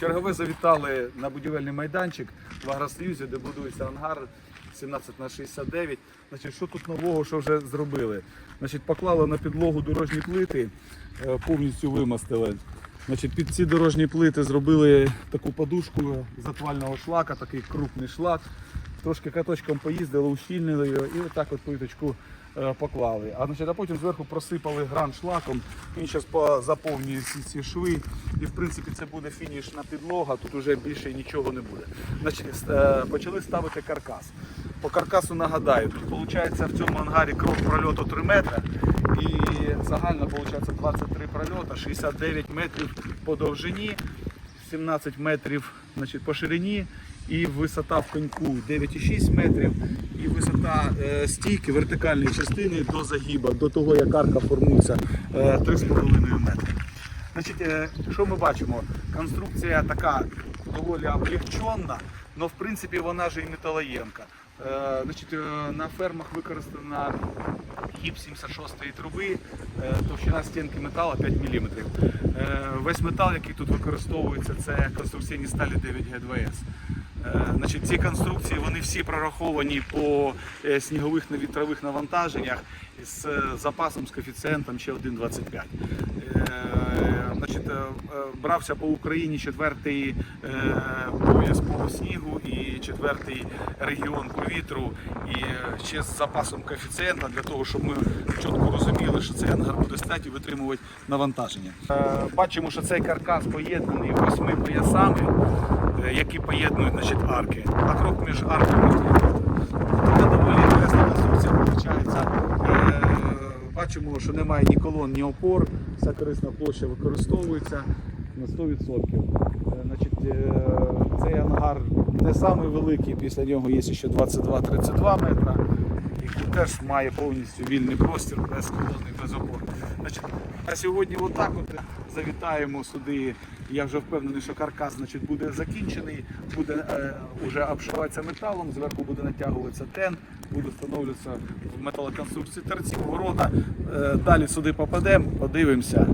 Чергове завітали на будівельний майданчик в Агросоюзі, де будується ангар 17 на 69. Значить, що тут нового, що вже зробили? Значить, поклали на підлогу дорожні плити, е, повністю вимастили. Значить, під ці дорожні плити зробили таку подушку затвального шлака, такий крупний шлак. Трошки каточком поїздили, ущільнили його і отак от плиточку е, поклали. А, значить, а потім зверху просипали гран шлаком. Він зараз заповнює всі ці шви. І в принципі це буде фінішна підлога, тут вже більше нічого не буде. Значить, е, почали ставити каркас. По каркасу нагадаю, тут виходить в цьому ангарі крок прольоту 3 метри. І загально виходить 23 прольота, 69 метрів по довжині, 17 метрів значить, по ширині. І висота в коньку 9,6 метрів, і висота е, стійки вертикальної частини до загіба, до того як арка формується е, 3,5 метри. Значить, е, що ми бачимо? Конструкція така доволі облегчена, але в принципі вона ж і металоємка. Е, Значить, е, на фермах використана гіп 76 труби, е, товщина стінки металу 5 мм. Весь метал, який тут використовується, це конструкційні сталі 9Г2С. Е, Значить, ці конструкції вони всі прораховані по снігових вітрових навантаженнях з запасом з коефіцієнтом ще 1,25. Е, Значить, брався по Україні четвертий пояс по снігу і четвертий регіон по вітру, і е, ще з запасом коефіцієнта для того, щоб ми чітко розуміли, що цей ангар буде стати і витримувати навантаження. Е, Бачимо, що цей каркас поєднаний восьми поясами е, які поєднують значить, арки. А крок між арками. Така доволі інтересна конструкція виходить. Бачимо, що немає ні колон, ні опор. Вся корисна площа використовується на 100%. Е, Значить, цей ангар не самий великий, після нього є ще 22-32 метра. Який теж має повністю вільний простір без колон без опор. Значить, а сьогодні отак от завітаємо сюди. Я вже впевнений, що каркас значить, буде закінчений, буде е, вже обшиватися металом, зверху буде натягуватися тен, буде встановлюватися в металоконструкції торців, ворота. Е, далі сюди попадемо, подивимося.